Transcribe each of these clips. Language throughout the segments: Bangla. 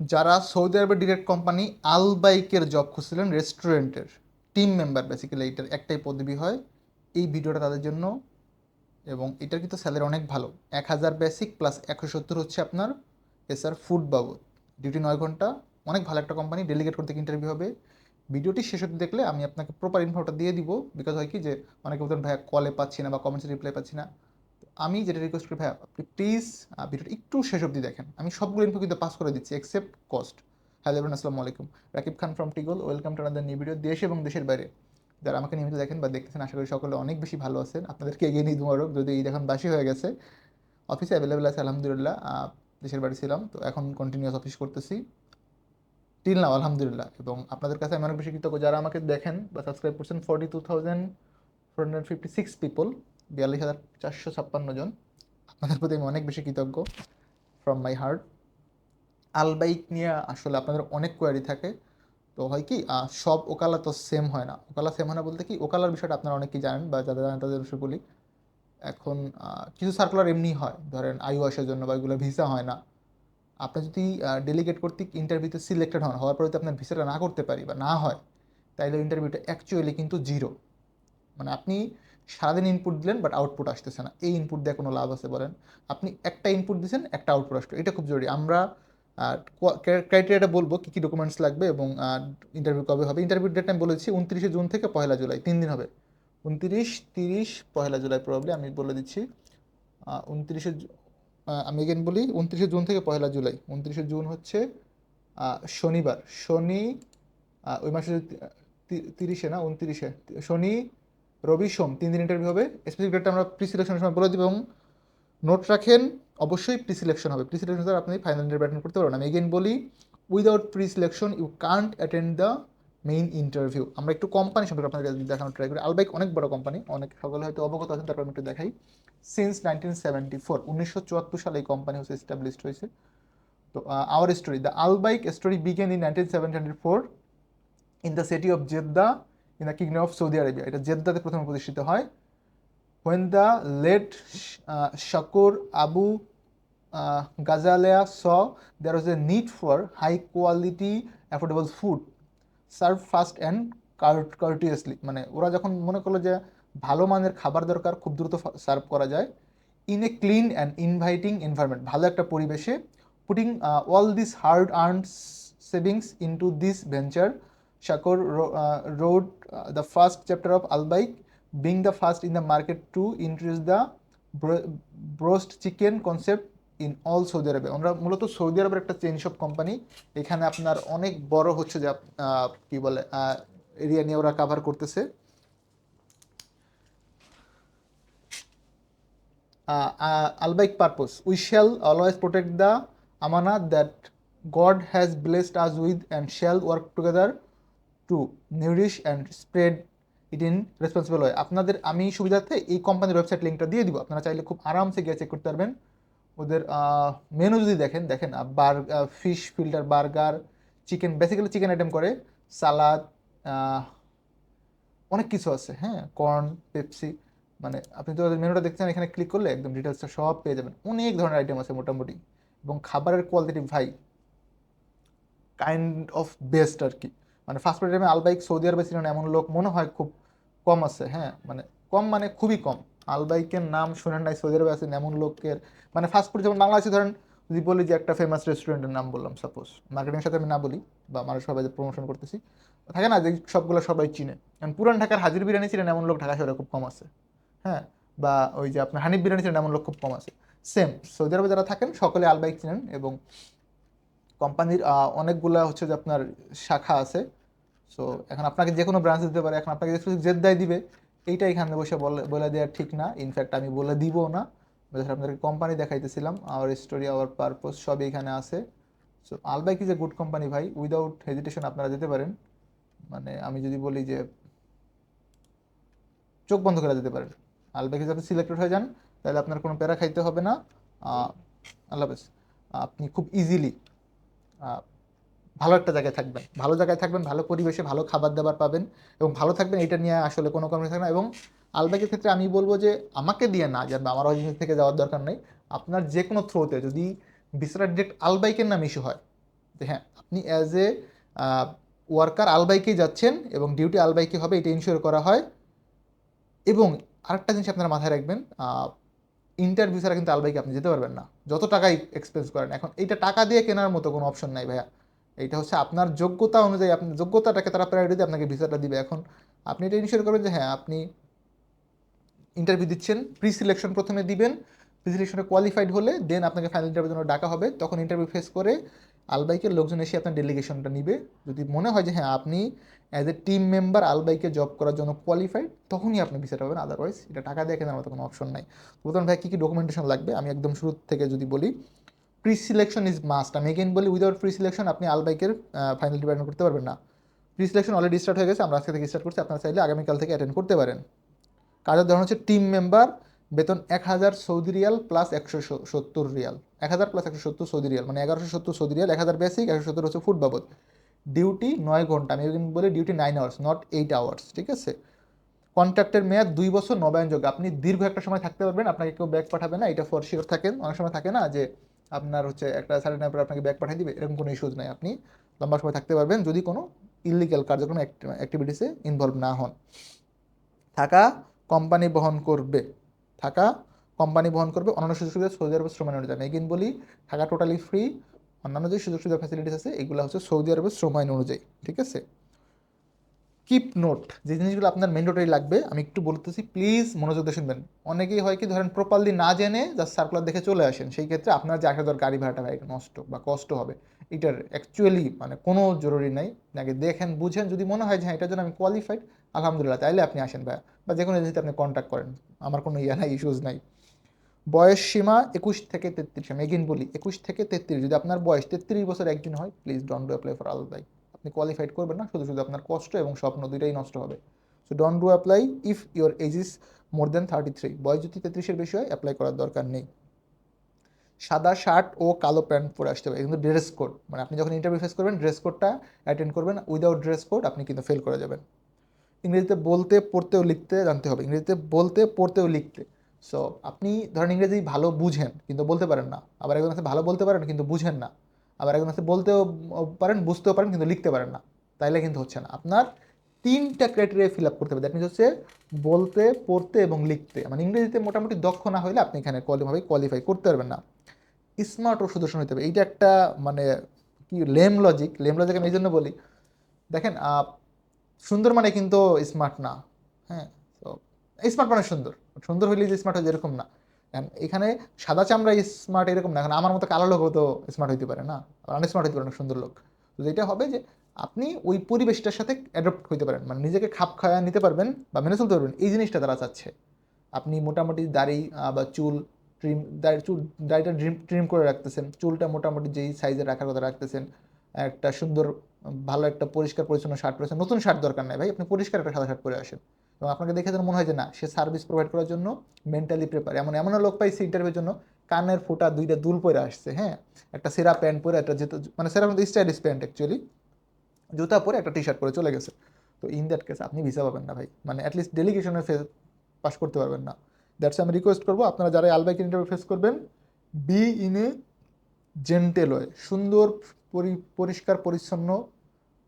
যারা সৌদি আরবের ডিরেক্ট কোম্পানি আলবাইকের জব খুঁজছিলেন রেস্টুরেন্টের টিম মেম্বার বেসিক্যালি এটার একটাই পদবি হয় এই ভিডিওটা তাদের জন্য এবং এটার কিন্তু স্যালারি অনেক ভালো। এক হাজার বেসিক প্লাস একশো সত্তর হচ্ছে আপনার এসআর ফুড বাবদ। ডিউটি নয় ঘণ্টা, অনেক ভালো একটা কোম্পানি ডেলিগেট করতে ইন্টারভিউ হবে। ভিডিওটি শেষ অবধি দেখলে আমি আপনাকে প্রপার ইনফোটা দিয়ে দিব। বিকজ হয় কি যে অনেকে বলতেন, ভাইয়া কলে পাচ্ছি না বা কমেন্টসে রিপ্লাই পাচ্ছি না। আমি যেটা রিকোয়েস্ট করি, ভাইয়া, আপনি প্লিজ ভিডিওটা একটু শেষ অবধি দেখেন। আমি সবগুলো ইনফো কিন্তু পাস করে দিচ্ছি এক্সেপ্ট কস্ট হ্যালো এভরিন আসসালামু আলাইকুম। Rakib Khan from টিগল welcome to another new video দেশ এবং দেশের বাইরে। যারা আমাকে নিয়মিত দেখেন বা দেখতেছেন, আশা করি সকলে অনেক বেশি ভালো আছেন। আপনাদেরকে এগিয়ে নিয়ে দেবো যদি এই এখন বাসি হয়ে গেছে অফিসে অ্যাভেলেবেল আছে, আলহামদুলিল্লাহ দেশের বাড়ি ছিলাম, তো এখন কন্টিনিউয়াস অফিস করতেছি। টিল নাও আলহামদুলিল্লাহ, এবং আপনাদের কাছে আমি অনেক বেশি কৃতজ্ঞ। যারা আমাকে দেখেন বা সাবস্ক্রাইব করছেন forty two thousand four hundred fifty six people বিয়াল্লিশ হাজার চারশো ছাপ্পান্ন জন। আপনাদের প্রতি আমি অনেক বেশি কৃতজ্ঞ ফ্রম মাই হার্ট আলবাইক নিয়ে আসলে আপনাদের অনেক কোয়ারি থাকে। তো হয় কি সব ওকালা তো সেম হয় না। ওকালা সেম হয় না বলতে কি, ওকালার বিষয়টা আপনারা অনেকেই জানেন বা যারা জানেন তাদের বিষয় বলি। এখন কিছু সার্কুলার এমনি হয়। ধরেন আয়ু আসার জন্য বা এগুলো ভিসা হয় না। আপনি যদি ডেলিগেট কর্তৃক ইন্টারভিউতে সিলেক্টেড হন, হওয়ার পরে আপনার ভিসাটা না করতে পারি বা না হয়, তাইলে ইন্টারভিউটা অ্যাকচুয়ালি কিন্তু জিরো মানে আপনি সারাদিন ইনপুট দিলেন বাট আউটপুট আসতেছে না। এই ইনপুট দিয়ে কোনো লাভ আছে বলেন? আপনি একটা ইনপুট দিয়েছেন একটা আউটপুট আসবে এটা খুব জরুরি। আমরা ক্রাইটেরিয়াটা বলব, কী কী ডকুমেন্টস লাগবে এবং ইন্টারভিউ কবে হবে। ইন্টারভিউ ডেট আমি বলেছি উনত্রিশে জুন থেকে পয়লা জুলাই, তিন দিন হবে। উনত্রিশ, তিরিশ, পয়লা জুলাই প্রবলি আমি বলে দিচ্ছি। উনত্রিশে আমি এগেন বলি, উনত্রিশে জুন থেকে পয়লা জুলাই। উনত্রিশে জুন হচ্ছে শনিবার। শনি ওই মাসে তিরিশে না, উনত্রিশে। শনি রবি সোম, তিন দিন ইন্টারভিউ হবে। স্পেসিফিক ডেটটা আমরা প্রি সিলেকশনের সময় বলে দিব এবং নোট রাখেন, অবশ্যই প্রি সিলেকশন হবে। প্রি সিলেকশন ছাড়া আপনি ফাইনাল ইন্টারভিউ অ্যাটেন্ড করতে পারবেন। আমি এগেন বলি without pre selection you can't attend the main interview আমরা একটু কোম্পানি সম্পর্কে আপনাদের দেখানোর ট্রাই করি। আলবাইক অনেক বড় কোম্পানি অনেক সকলে হয়তো অবগত আছেন, তারপর আমি একটু দেখাই। সিন্স নাইনটিন সেভেন্টি ফোর উনিশশো চুয়াত্তর সালে এই কোম্পানি হচ্ছে এস্টাবলিশড হয়েছে। তো our story the AlBaik story begin in nineteen seventy four in the city of Jeddah in the kingdom of Saudi Arabia এটা জেদ্দাতে প্রথমে প্রতিষ্ঠিত হয়। when the late uh, Abu Ghazaleh saw there was a need for high quality affordable food served fast and court- courteously মানে ওরা যখন মনে করল যে ভালো মানের খাবার দরকার খুব দ্রুত সার্ভ করা যায়। In a clean and inviting environment ভালো একটা পরিবেশে putting all this hard earn savings into this venture Shakur uh, wrote uh, the first chapter of Albaik, being the first in the market to introduce the bro- roast chicken concept in all Saudi আরবে আমরা মূলত সৌদি আরবের একটা চেন শপ কোম্পানি এখানে আপনার অনেক বড় হচ্ছে যে কি বলে এরিয়া নিয়ে ওরা কাভার করতেছে uh, uh, Albaik purpose. We shall always protect the amana that God has blessed us with and shall work together and spread it in responsible way. আপনাদের আমি সুবিধার্থে এই কোম্পানির ওয়েবসাইট লিঙ্কটা দিয়ে দিব। আপনারা চাইলে খুব আরামসে গিয়ে চেক করতে পারবেন। ওদের মেনু যদি দেখেন দেখেন বার fish filter burger chicken basically chicken item করে সালাদ অনেক কিছু আছে হ্যাঁ? কর্ন পেপসি মানে আপনি তো মেনুটা দেখছেন, এখানে ক্লিক করলে একদম ডিটেলসটা সব পেয়ে যাবেন। অনেক ধরনের আইটেম আছে মোটামুটি। এবং খাবারের কোয়ালিটি ভাই কাইন্ড অফ বেস্ট আর কি। মানে ফুড আইটেমে আলবাইক সৌদি আরবে ছিলেন এমন লোক মনে হয় খুব কম আছে হ্যাঁ মানে কম মানে খুবই কম। আলবাইকের নাম শুনেন নাই, সৌদি আরবে আছেন এমন লোকের মানে ফাস্ট ফুড যেমন বাংলাদেশে ধরেন যদি বলি যে একটা ফেমাস রেস্টুরেন্টের নাম বললাম সাপোজ মার্কেটিংয়ের সাথে আমি না বলি, বা মানুষ সবাই যে প্রমোশন করতেছি, থাকে না যে সবগুলো সবাই চিনে। কারণ পুরান ঢাকার হাজির বিরিয়ানি ছিলেন এমন লোক ঢাকা শহরে খুব কম আছে হ্যাঁ বা ওই যে আপনার হানিফ বিরিয়ানি ছিলেন এমন লোক খুব কম আছে। সেম সৌদি আরবে যারা থাকেন, সকলে আলবাইক চিনেন এবং কোম্পানির অনেকগুলা হচ্ছে যে আপনার শাখা আছে সো এখন আপনাকে যে কোনো ব্রাঞ্চ দিতে পারে। এখন আপনাকে এক্সক্লুসিভ জেদ্দায় দিবে, এইটা এখানে বসে বলে দেওয়া ঠিক না। ইনফ্যাক্ট আমি বলে দিব না। আপনাদেরকে কোম্পানি দেখাইতেছিলাম। আওয়ার স্টোরি আওয়ার পারপোজ সবই এখানে আছে। So AlBaik is a good company ভাই। উইদাউট হেজিটেশন আপনারা যেতে পারেন। মানে আমি যদি বলি যে, চোখ বন্ধ করে যেতে পারেন। আলবাইকে যদি সিলেক্টেড হয়ে যান, তাহলে আপনার কোনো প্যারা খাইতে হবে না। আল্লাহ হাফেজ। আপনি খুব ইজিলি ভালো একটা জায়গায় থাকবেন। ভালো জায়গায় থাকবেন, ভালো পরিবেশে ভালো খাবার দাবার পাবেন এবং ভালো থাকবেন, এটা নিয়ে আসলে কোনো কমে থাকে না। এবং আলবাইকের ক্ষেত্রে আমি বলব যে, আমাকে দিয়ে না যে আমার অরিজিনাল থেকে যাওয়ার দরকার নেই। আপনার যে কোনো থ্রোতে যদি বিসরা ডিরেক্ট আলবাইকের নাম ইস্যু হয়, যে হ্যাঁ আপনি অ্যাজ এ ওয়ার্কার আলবাইকেই যাচ্ছেন এবং ডিউটি আলবাইকে হবে, এটা ইনশিওর করা হয়। এবং আরেকটা জিনিস আপনারা মাথায় রাখবেন ইন্টারভিউ ছাড়া কিন্তু আলবাইকে আপনি যেতে পারবেন না। যত টাকাই এক্সপেন্স করেন, এখন এইটা টাকা দিয়ে কেনার মতো কোনো অপশন নাই ভাইয়া। এইটা হচ্ছে আপনার যোগ্যতা অনুযায়ী আপনার যোগ্যতাটাকে তারা প্রায়োরিটি আপনাকে ভিসাটা দিবে। এখন আপনি এটা ইনশিওর করবেন যে হ্যাঁ আপনি ইন্টারভিউ দিচ্ছেন প্রি সিলেকশন প্রথমে দিবেন প্রি সিলেকশনে কোয়ালিফাইড হলে দেন আপনাকে ফাইনাল ইন্টারভিউ জন্য ডাকা হবে। তখন ইন্টারভিউ ফেস করে আলবাইকের লোকজন এসে আপনার ডেলিগেশনটা নিবে। যদি মনে হয় যে হ্যাঁ আপনি অ্যাজ এ টিম মেম্বার আলবাইকে জব করার জন্য কোয়ালিফাইড তখনই আপনি ভিসাটা পাবেন। আদারওয়াইজ এটা টাকা দিয়ে কেনার মতো কোনো অপশন নাই। প্রথম ভাই, কী কী ডকুমেন্টেশন লাগবে? আমি একদম শুরু থেকে যদি বলি প্রি সিলেকশন ইজ মাস্ট আমি এগেন বলি উইদাউট প্রি সিলেকশন আপনি আলবাইকের ফাইনাল ডিপার্টমেন্ট করতে পারবেন না। প্রি সিলেকশন অলরেডি স্টার্ট হয়ে গেছে, আমরা আজকে থেকে স্টার্ট করছি, আপনারা চাইলে আগামীকাল থেকে অ্যাটেন্ড করতে পারেন। কাজের ধরন হচ্ছে টিম মেম্বার বেতন এক হাজার সৌদি রিয়াল প্লাস একশো সত্তর রিয়াল। এক হাজার প্লাস একশো সত্তর সৌদি রিয়াল মানে এগারোশো সত্তর সৌদি রিয়াল, এক হাজার বেসিক একশো সত্তর হচ্ছে ফুট বাবদ। ডিউটি নয় ঘণ্টা, আমি বলি duty nine hours not eight hours ঠিক আছে? কন্ট্রাক্টের মেয়াদ দুই বছর নবায়নযোগ্য আপনি দীর্ঘ একটা সময় থাকতে পারবেন, আপনাকে কেউ ব্যাগ পাঠাবে না, এটা ফর শিওর থাকেন। অনেক সময় থাকে না যে আপনার হচ্ছে একটা সার্টেন পর আপনাকে ব্যাগ পাঠিয়ে দিবে, এরকম কোনো ইস্যুজ নাই। আপনি লম্বা সময় থাকতে পারবেন যদি কোনো ইলিগাল কার্যক্রম অ্যাক্টিভিটিসে ইনভলভ না হন। থাকা কোম্পানি বহন করবে, থাকা কোম্পানি বহন করবে, অন্যান্য সুযোগ সুবিধা সৌদি আরবের শ্রম আইন অনুযায়ী আমি বলি, থাকা টোটালি ফ্রি অন্যান্য যে সুযোগ সুবিধা ফ্যাসিলিটিস আছে, এগুলো হচ্ছে সৌদি আরবের শ্রম আইন অনুযায়ী, ঠিক আছে? কিপ নোট যে জিনিসগুলো আপনার ম্যান্ডেটরি লাগবে, আমি একটু বলতেছি প্লিজ মনোযোগ দিয়ে শুনবেন। অনেকেই হয় কি, ধরেন প্রপারলি না জেনে জাস্ট সার্কুলার দেখে চলে আসেন, সেই ক্ষেত্রে আপনার যে আসা দর গাড়ি ভাড়াটা ভাই, নষ্ট বা কষ্ট হবে, এটার অ্যাকচুয়ালি মানে কোনো জরুরি নাই। আগে দেখেন, বুঝেন, যদি মনে হয় যে হ্যাঁ এটার জন্য আমি কোয়ালিফাইড আলহামদুলিল্লাহ, তাইলে আপনি আসেন ভাইয়া। বা যে কোনো এজেন্সিতে আপনি কন্ট্যাক্ট করেন, আমার কোনো ইয়া নাই ইস্যুজ নাই। বয়স সীমা একুশ থেকে তেত্রিশ, আমি এগিন বলি, একুশ থেকে তেত্রিশ, যদি আপনার বয়স তেত্রিশ বছর একদিন হয় please don't do apply for AlBaik আপনি কোয়ালিফাইড করবেন না, শুধু শুধু আপনার কষ্ট এবং স্বপ্ন দুইটাই নষ্ট হবে। So don't do apply if your age is more than thirty three বয়স যদি তেত্রিশের বেশি হয় অ্যাপ্লাই করার দরকার নেই। সাদা শার্ট ও কালো প্যান্ট পরে আসতে হবে, কিন্তু ড্রেস কোড মানে আপনি যখন ইন্টারভিউ ফেস করবেন ড্রেস কোডটা অ্যাটেন্ড করবেন উইদাউট ড্রেস কোড আপনি কিন্তু ফেল করে যাবেন। ইংরেজিতে বলতে, পড়তেও লিখতে জানতে হবে। ইংরেজিতে বলতে, পড়তেও লিখতে। সো আপনি ধরেন ইংরেজি ভালো বুঝেন, কিন্তু বলতে পারেন না। আবার একজন ভালো বলতে পারেন, কিন্তু বুঝেন না। আবার একজন আছে, বলতেও পারেন, বুঝতেও পারেন, কিন্তু লিখতে পারেন না। তাইলে কিন্তু হচ্ছে না। আপনার তিনটা ক্রাইটেরিয়া ফিল আপ করতে হবে। দ্যাট মিনস হচ্ছে বলতে, পড়তে এবং লিখতে। মানে ইংরেজিতে মোটামুটি দক্ষ না হলে আপনি এখানে কোয়ালিভাবে কোয়ালিফাই করতে পারবেন না। স্মার্ট ও সুদর্শন হতে হবে। এইটা একটা মানে কি লেম লজিক লেম লজিক আমি এই জন্য বলি। দেখেন সুন্দর মানে কিন্তু স্মার্ট না। হ্যাঁ তো স্মার্ট মানে সুন্দর। সুন্দর হইলে যে স্মার্ট হয় এরকম না। এখানে সাদা চামড়া স্মার্ট এরকম না এখন আমার মতো কালো লোকও তো স্মার্ট হইতে পারে না। আনস্মার্ট হইতে পারে না সুন্দর লোক। তো যেটা হবে যে, আপনি ওই পরিবেশটার সাথে অ্যাডপ্ট হইতে পারেন। মানে নিজেকে খাপ খাওয়া নিতে পারবেন বা মেনে চলতে পারবেন। এই জিনিসটা তারা চাচ্ছে। আপনি মোটামুটি দাড়ি বা চুল ট্রিম দাড়ি, চুল, দাড়িটা ড্রিম ট্রিম করে রাখতেছেন। চুলটা মোটামুটি যেই সাইজে রাখার কথা রাখতেছেন। একটা সুন্দর, ভালো একটা পরিষ্কার পরিচ্ছন্ন শার্ট পরেছেন। নতুন শার্ট দরকার নাই ভাই। আপনি পরিষ্কার একটা সাদা শার্ট পরে আসেন। এবং আপনাকে দেখে যেন মনে হয় যে না, সে সার্ভিস প্রোভাইড করার জন্য মেন্টালি প্রিপেয়ার এমন এমন লোক পাইছে ইন্টারভিউর জন্য, কানের ফোটা দুইটা দুল পরে আসছে হ্যাঁ? একটা সেরা প্যান্ট পরে একটা যেহেতু মানে সেরা মধ্যে স্টাইলিশ প্যান্ট অ্যাকচুয়ালি জুতা পরে একটা টি শার্ট পরে চলে গেছে। তো ইন দ্যাট কেস আপনি ভিসা পাবেন না ভাই। মানে অ্যাটলিস্ট ডেলিগেশনে ফেস পাস করতে পারবেন না। দ্যাটস আমি রিকোয়েস্ট করব, আপনারা যারা আলবাইক ইন্টারভিউ ফেস করবেন বি ইন এ জেন্টেল সুন্দর পরিষ্কার, পরিচ্ছন্ন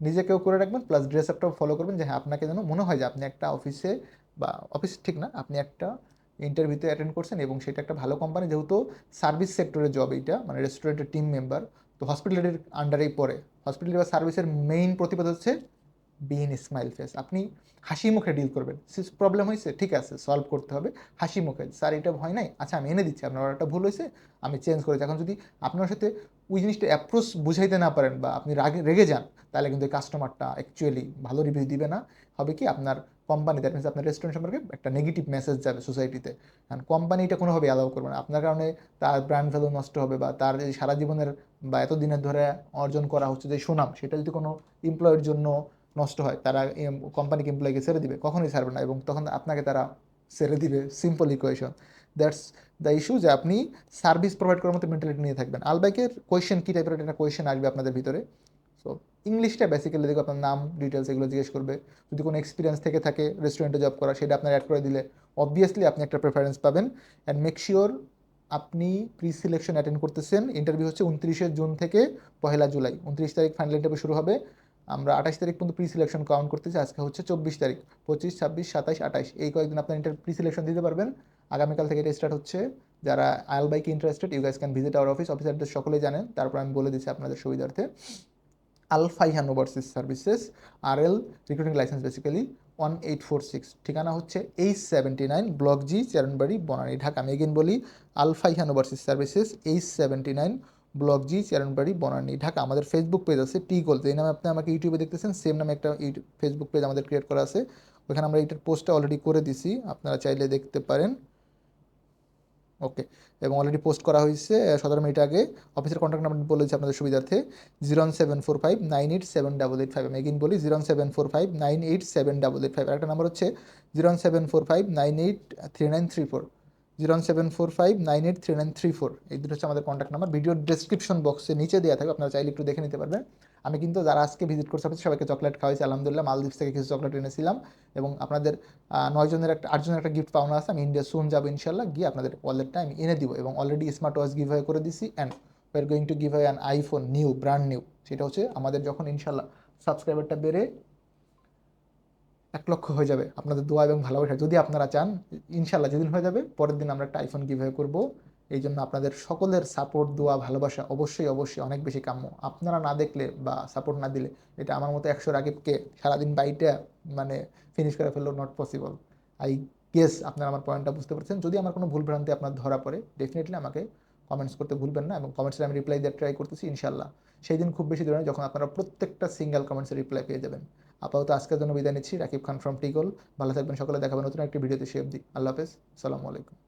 নিজেকেও করে রাখবেন প্লাস ড্রেস আপটাও ফলো করবেন যে হ্যাঁ আপনাকে যেন মনে হয় যে আপনি একটা অফিসে বা অফিস ঠিক না, আপনি একটা ইন্টারভিউতে অ্যাটেন্ড করছেন এবং সেটা একটা ভালো কোম্পানি যেহেতু সার্ভিস সেক্টরের জব এইটা মানে রেস্টুরেন্টের টিম মেম্বার তো হসপিটালের আন্ডারেই পড়ে। হসপিটালিটি বা সার্ভিসের মেইন প্রতিপাদ হচ্ছে বিন স্মাইল ফেস আপনি হাসি মুখে ডিল করবেন। প্রবলেম হয়েছে, ঠিক আছে সলভ করতে হবে। হাসি মুখে, স্যার, এটা ভয় নাই? আচ্ছা আমি এনে দিচ্ছি, আপনার একটা ভুল হয়েছে, আমি চেঞ্জ করেছি। এখন যদি আপনার সাথে ওই জিনিসটা অ্যাপ্রোচ বুঝাইতে না পারেন বা আপনি রাগে, রেগে যান, তাহলে কিন্তু কাস্টমারটা অ্যাকচুয়ালি ভালো রিভিউ দিবে না। হবে কি, আপনার কোম্পানি দ্যাট মিনস আপনার রেস্টুরেন্ট সম্পর্কে একটা নেগেটিভ মেসেজ যাবে সোসাইটিতে কারণ কোম্পানি এটা কোনোভাবে অ্যালাউ করবে না। আপনার কারণে তার ব্র্যান্ড ভ্যালু নষ্ট হবে বা তার যে সারা জীবনের বা এতদিনের ধরে অর্জন করা হচ্ছে যে সুনাম, সেটা যদি কোনো এমপ্লয়ের জন্য নষ্ট হয়, তারা কোম্পানিকে এমপ্লয়িকে ছেড়ে দিবে, কখনোই ছাড়বে না এবং তখন আপনাকে তারা ছেড়ে দিবে। Simple equation that's the issue যে আপনি সার্ভিস প্রোভাইড করার মতো মেন্টালিটি নিয়ে থাকবেন। আলবাইকের কোয়েশ্চেন কী টাইপের একটা কোয়েশ্চেন আসবে আপনাদের ভিতরে। সো ইংলিশটা বেসিক্যালি দেখো, আপনার নাম ডিটেলস এগুলো জিজ্ঞেস করবে। যদি কোনো এক্সপিরিয়েন্স থেকে থাকে রেস্টুরেন্টে জব করা, সেটা আপনার অ্যাড করে দিলে অবভিয়াসলি আপনি একটা প্রেফারেন্স পাবেন। অ্যান্ড মেক শিওর আপনি প্রি সিলেকশন অ্যাটেন্ড করতেছেন। ইন্টারভিউ হচ্ছে উনত্রিশে জুন থেকে পহেলা জুলাই। উনত্রিশ তারিখ ফাইনাল ইন্টারভিউ শুরু হবে। আমরা আঠাশ তারিখ পর্যন্ত প্রি সিলেকশন কাউন্ট করতেছি আজকে হচ্ছে চব্বিশ তারিখ, পঁচিশ, ছাব্বিশ, সাতাশ, আঠাশ, এই কয়েকদিন আপনার ইন্টার প্রি সিলেকশন দিতে পারবেন। আগামীকাল থেকে এটা স্টার্ট হচ্ছে। যারা আয়াল বাইকে interested you guys can visit our office অফিসারদের সকলেই জানেন। তারপর আমি বলে দিচ্ছি আপনাদের সুবিধার্থে। আলফাই overseas services R L recruiting licence basically one eight four six ঠিকানা হচ্ছে H seventy nine block G Chairmanbari Banani Dhaka. আমি এগেন বলি আলফাই overseas services H seventy nine block G Chairmanbari Banani, Dhaka. আমাদের ফেসবুক পেজ আছে টি গোল এই নামে আপনি আমাকে ইউটিউবে দেখতেছেন সেম নামে একটা ফেসবুক পেজ আমাদের ক্রিয়েট করা আছে। ওইখানে আমরা এইটার পোস্টটা অলরেডি করে দিছি। আপনারা চাইলে দেখতে পারেন। ওকে এবং অলরেডি পোস্ট করা হয়েছে সতেরো মিনিট আগে। অফিসের কন্ট্যাক্ট নাম্বার বলেছি আপনাদের সুবিধার্থে। Zero seven four five nine eight seven double eight five আমি এগিন বলি zero seven four five nine eight seven double eight five একটা নাম্বার হচ্ছে zero seven four five nine eight three nine three four zero one seven four five nine eight three nine three four. এই দুটো হচ্ছে আমাদের কন্ট্যাক্ট নাম্বার ভিডিওর ডেসক্রিপশন বক্সে নিচে দেওয়া থাকবে, আপনারা চাইলে একটু দেখে নিতে পারবেন। আমি কিন্তু যারা আজকে ভিজিট করতে পারছি সবাইকে চকলেট খাওয়াইছি, আলহামদুলিল্লাহ। মালদ্বীপস থেকে কিছু চকলেট এনেছিলাম এবং আপনাদের নয়জনের একটা, আটজনের একটা গিফট পাওনা আছে। আমি ইন্ডিয়া সুন যাব ইনশাল্লাহ গিয়ে আপনাদের ওয়ালেটটা আমি এনে দিব এবং অলরেডি স্মার্ট ওয়াচ গিভ করে দিছি and are going to give an iPhone new brand new সেটা হচ্ছে আমাদের যখন ইনশাল্লাহ সাবস্ক্রাইবারটা বেড়ে এক লক্ষ হয়ে যাবে। আপনাদের দোয়া এবং ভালোবাসা। যদি আপনারা চান ইনশাল্লাহ যেদিন হয়ে যাবে, পরের দিন আমরা একটা আইফোন গিভওয়ে করব। এই জন্য আপনাদের সকলের সাপোর্ট দোয়া, ভালোবাসা অবশ্যই অবশ্যই অনেক বেশি কাম্য। আপনারা না দেখলে বা সাপোর্ট না দিলে, এটা আমার মতো একশো রাকিবকে সারাদিন বাইটা মানে ফিনিশ করে ফেলল নট পসিবল আই গেস আপনারা আমার পয়েন্টটা বুঝতে পারছেন। যদি আমার কোনো ভুলভ্রান্তি আপনার ধরা পড়ে ডেফিনেটলি আমাকে কমেন্টস করতে ভুলবেন না এবং কমেন্টসে আমি রিপ্লাই দেওয়ার ট্রাই করতেছি ইনশাল্লাহ সেই দিন খুব বেশি দূরে যখন আপনারা প্রত্যেকটা সিঙ্গেল কমেন্টসে রিপ্লাই পেয়ে যাবেন। আপাতত আজকের জন্য বিদায় নিচ্ছি। রাকিব খান ফ্রম টিগল ভালো থাকবেন সকলে। দেখাবেন নতুন একটি ভিডিওতে। সে অবধি আল্লাহ হাফেজ। সালামু আলাইকুম।